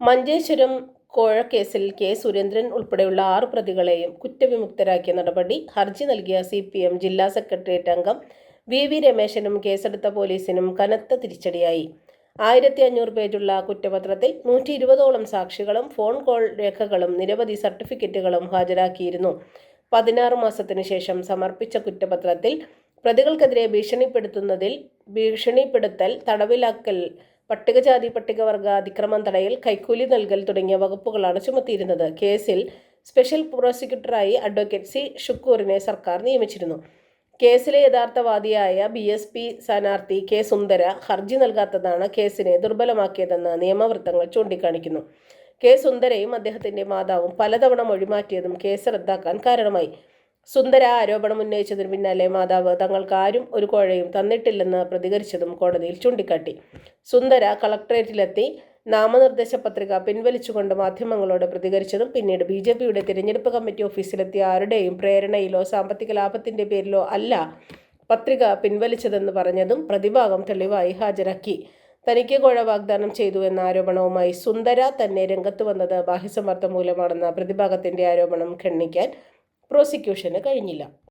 Manjeshwaram കോഴക്കേസിൽ K. Surendran ഉൾപ്പെടെയുള്ള ആറ് പ്രതികളെയും കുറ്റവിമുക്തരാക്കിയ നടപടി ഹർജി നൽകിയ സി പി എം ജില്ലാ സെക്രട്ടേറിയറ്റ് അംഗം വി. വി. രമേശനും കേസെടുത്ത പോലീസിനും കനത്ത തിരിച്ചടിയായി. ആയിരത്തി അഞ്ഞൂറ് പേജുള്ള കുറ്റപത്രത്തിൽ നൂറ്റി ഇരുപതോളം സാക്ഷികളും ഫോൺ കോൾ രേഖകളും നിരവധി സർട്ടിഫിക്കറ്റുകളും ഹാജരാക്കിയിരുന്നു. പതിനാറ് മാസത്തിനു ശേഷം സമർപ്പിച്ച കുറ്റപത്രത്തിൽ പ്രതികൾക്കെതിരെ ഭീഷണിപ്പെടുത്തുന്നതിൽ ഭീഷണിപ്പെടുത്തൽ തടവിലാക്കൽ പട്ടികജാതി പട്ടികവർഗ അതിക്രമം തടയൽ കൈക്കൂലി നൽകൽ തുടങ്ങിയ വകുപ്പുകളാണ് ചുമത്തിയിരുന്നത്. കേസിൽ സ്പെഷ്യൽ പ്രോസിക്യൂട്ടറായി അഡ്വക്കേറ്റ് സി. ഷുക്കൂറിനെ സർക്കാർ നിയമിച്ചിരുന്നു. കേസിലെ യഥാർത്ഥവാദിയായ ബി. എസ്. പി. സ്ഥാനാർത്ഥി കെ. സുന്ദര ഹർജി നൽകാത്തതാണ് കേസിനെ ദുർബലമാക്കിയതെന്ന് നിയമവൃത്തങ്ങൾ ചൂണ്ടിക്കാണിക്കുന്നു. കെ. സുന്ദരയും അദ്ദേഹത്തിന്റെ മാതാവും പലതവണ മൊഴിമാറ്റിയതും കേസ് റദ്ദാക്കാൻ കാരണമായി. സുന്ദര ആരോപണം ഉന്നയിച്ചതിന് പിന്നാലെ മാതാവ് തങ്ങൾക്ക് ആരും ഒരു കോഴയും തന്നിട്ടില്ലെന്ന് പ്രതികരിച്ചതും കോടതിയിൽ ചൂണ്ടിക്കാട്ടി. സുന്ദര കളക്ട്രേറ്റിലെത്തി നാമനിർദ്ദേശ പത്രിക പിൻവലിച്ചുകൊണ്ട് മാധ്യമങ്ങളോട് പ്രതികരിച്ചതും പിന്നീട് ബി ജെ പിയുടെ തിരഞ്ഞെടുപ്പ് കമ്മിറ്റി ഓഫീസിലെത്തിയ ആരുടെയും പ്രേരണയിലോ സാമ്പത്തിക ലാഭത്തിന്റെ പേരിലോ അല്ല പത്രിക പിൻവലിച്ചതെന്ന് പറഞ്ഞതും പ്രതിഭാഗം തെളിവായി ഹാജരാക്കി. തനിക്ക് കോഴ വാഗ്ദാനം ചെയ്തു എന്ന ആരോപണവുമായി സുന്ദര തന്നെ രംഗത്ത് വന്നത് ബാഹ്യസമ്മർദ്ദം മൂലമാണെന്ന പ്രതിഭാഗത്തിന്റെ ആരോപണം ഖണ്ഡിക്കാൻ പ്രോസിക്യൂഷന് കഴിഞ്ഞില്ല.